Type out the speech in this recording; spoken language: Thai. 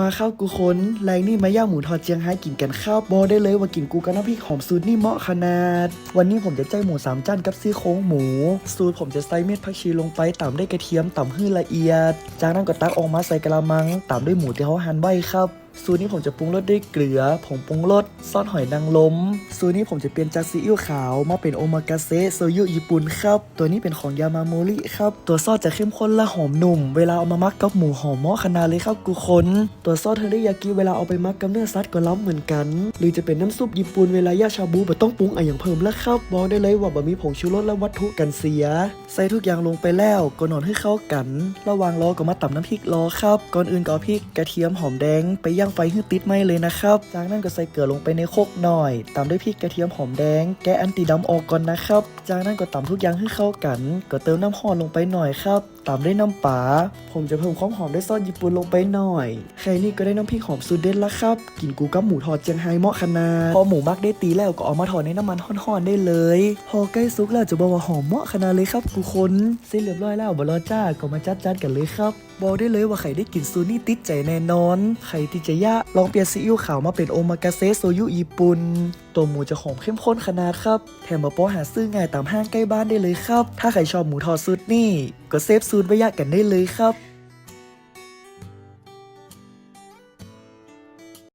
มาข้าวกูค้นแรงนี่มาย่างหมูทอดเจียงไฮ้กินกันข้าวบอได้เลยว่ากินกูกันน้ำพริกหอมสูตรนี่เหมาะขนาด วันนี้ผมจะใจหมูสามจานกับซี่โครงหมู สูตรผมจะใส่เม็ดผักชีลงไปตามด้วยกระเทียมตำให้ละเอียด จากนั้นก็ตักออกมาใส่กระมังตามด้วยหมูที่เขาหั่นไว้ครับ สูตรนี้ผมจะปรุงรสด้วยเกลือ ผงปรุงรสซอสหอยนางรมสูตรนี้ผมจะเปลี่ยนจากซีอิ๊วขาวมาเป็นโอมากาเซโซยุญี่ปุ่นครับ ตัวนี้เป็นของยามาโมริครับ ตัวซอสจะเข้มข้นและหอมหนุ่ม เวลาเอามามักกับหมูหอมเหมาะขนาดเลยครับกูคน ตัวซอสเทอริยากิเวลาเอาไปมักกับเนื้อสัตว์ก็ล้ำเหมือนกัน หรือจะเป็นน้ำซุปญี่ปุ่นเวลาย่าชาบูบ่ต้องปรุงอะไรอย่างเพิ่มแล้วครับบอกได้เลยว่าบะมีผงชูรสและวัตถุกันเสีย ใส่ทุกอย่างลงไปแล้วก็นอนให้เข้ากัน ระวางรอก็มาตำน้ำพริกรอครับ ก่อนอื่นก็เอาพริกกระเทียมหอมแดงไปย่างไฟให้ติดไหมเลยนะครับ จากนั้นก็ใส่เกลือลงไปในโคกหน่อย ตามด้วยพริกกระเทียมหอมแดง แกะอันตีดำออกก่อนนะครับ จากนั้นก็ตำทุกอย่างให้เข้ากัน ก็เติมน้ำหอมลงไปหน่อยครับ ตามด้วยน้ำปลา ผมจะเพิ่มความหอมด้วยซอสญี่ปุ่นลงไปหน่อย แค่นี้ก็ได้น้ำพริกหอมสูตรเด็ดละครับ กินกูกับหมูทอดเจียงไฮ้เหมาะขนาด พอหมูมักได้ตีแล้วก็เอามาทอดในน้ำมันห่อนๆได้เลย พอใกล้สุกแล้วจะบอกว่าหอมเหมาะขนาดเลยครับกูคนเสร็จเรียบร้อยแล้วบรอจ้าก็มาจัดจานกันเลยครับ บอกได้เลยว่าใครได้กินซูนี่ติดใจแน่นอน ใครที่จะยะ ลองเปลี่ยนซีอิ๊วขาวมาเป็นโอมากาเซโซยุญี่ปุ่นตัวหมูจะหอมเข้มข้นขนาดครับ แถมมาโปอหาซื้อง่ายตามห้างใกล้บ้านได้เลยครับ ถ้าใครชอบหมูทอดสูตรนี่ ก็เซฟสูตรไว้ยะกันได้เลยครับ